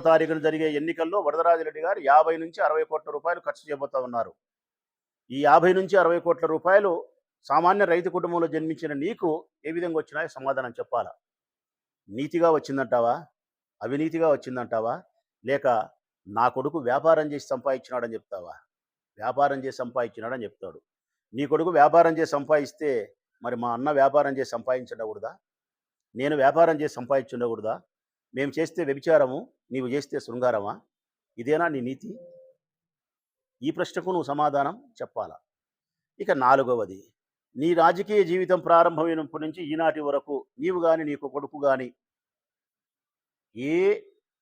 తారీఖున జరిగే ఎన్నికల్లో వరదరాజరెడ్డి గారు యాభై నుంచి అరవై కోట్ల రూపాయలు ఖర్చు చేయబోతా ఉన్నారు. ఈ యాభై నుంచి అరవై కోట్ల రూపాయలు సామాన్య రైతు కుటుంబంలో జన్మించిన నీకు ఏ విధంగా వచ్చినాయో సమాధానం చెప్పాలా? నీతిగా వచ్చిందంటావా? అవినీతిగా వచ్చిందంటావా? లేక నా కొడుకు వ్యాపారం చేసి సంపాదించినాడని చెప్తావా? వ్యాపారం చేసి సంపాదించినాడని చెప్తాడు. నీ కొడుకు వ్యాపారం చేసి సంపాదిస్తే మరి మా అన్న వ్యాపారం చేసి సంపాదించకూడదా నేను వ్యాపారం చేసి సంపాదించుండకూడదా? మేము చేస్తే వ్యభిచారము నీవు చేస్తే శృంగారమా? ఇదేనా నీ నీతి? ఈ ప్రశ్నకు నువ్వు సమాధానం చెప్పాలా? ఇక నాలుగవది నీ రాజకీయ జీవితం ప్రారంభమైనప్పటి నుంచి ఈనాటి వరకు నీవు కానీ నీకు కొడుకు కానీ ఏ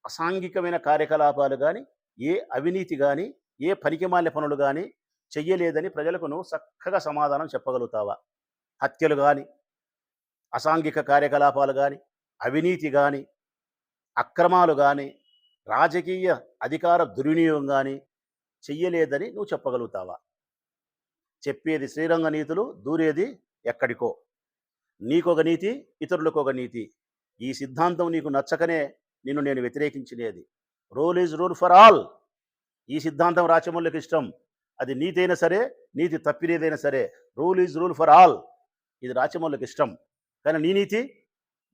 అసాంఘికమైన కార్యకలాపాలు కానీ ఏ అవినీతి కానీ ఏ పనికిమాలిన పనులు కానీ చెయ్యలేదని ప్రజలకు నువ్వు చక్కగా సమాధానం చెప్పగలుగుతావా? హత్యలు కానీ అసాంఘిక కార్యకలాపాలు కానీ అవినీతి కానీ అక్రమాలు కానీ రాజకీయ అధికార దుర్వినియోగం కానీ చెయ్యలేదని నువ్వు చెప్పగలుగుతావా? చెప్పేది శ్రీరంగ నీతులు దూరేది ఎక్కడికో. నీకొక నీతి ఇతరులకొక నీతి. ఈ సిద్ధాంతం నీకు నచ్చకనే నిన్ను నేను వ్యతిరేకించినది rule is rule for all ఈ సిద్ధాంతం రాచమల్లికి ఇష్టం. అది నీతైనా సరే నీతి తప్పినేదైనా సరే rule is rule for all ఇది రాచమల్లికి ఇష్టం. కానీ నీ నీతి?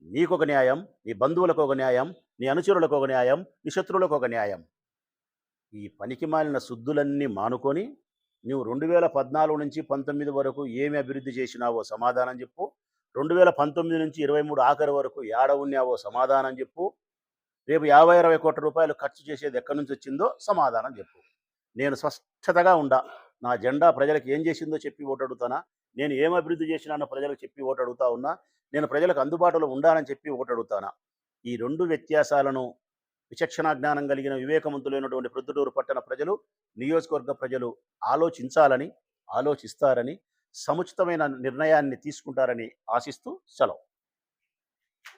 నీకొక న్యాయం నీ బంధువులకు ఒక న్యాయం నీ అనుచరులకు ఒక న్యాయం నీ శత్రువులకు ఒక న్యాయం. ఈ పనికి మాలిన శుద్ధులన్నీ మానుకొని నువ్వు రెండు వేల పద్నాలుగు నుంచి పంతొమ్మిది వరకు ఏమి అభివృద్ధి చేసినావో సమాధానం చెప్పు. రెండు వేల పంతొమ్మిది నుంచి ఇరవై మూడు ఆఖరి వరకు ఏడ ఉన్నావో సమాధానం చెప్పు. రేపు యాభై అరవై కోట్ల రూపాయలు ఖర్చు చేసేది ఎక్కడి నుంచి వచ్చిందో సమాధానం చెప్పు. నేను స్పష్టతగా ఉండా. నా జెండా ప్రజలకు ఏం చేసిందో చెప్పి ఓటు నేను ఏం అభివృద్ధి చేసినానో ప్రజలకు చెప్పి ఓటు అడుగుతా ఉన్నా నేను ప్రజలకు అందుబాటులో ఉండాలని చెప్పి ఓటు అడుగుతానా? ఈ రెండు వ్యత్యాసాలను విచక్షణ జ్ఞానం కలిగిన వివేకవంతులైనటువంటి ప్రొద్దుటూరు పట్టణ ప్రజలు నియోజకవర్గ ప్రజలు ఆలోచించాలని ఆలోచిస్తారని సముచితమైన నిర్ణయాన్ని తీసుకుంటారని ఆశిస్తూ సెలవు.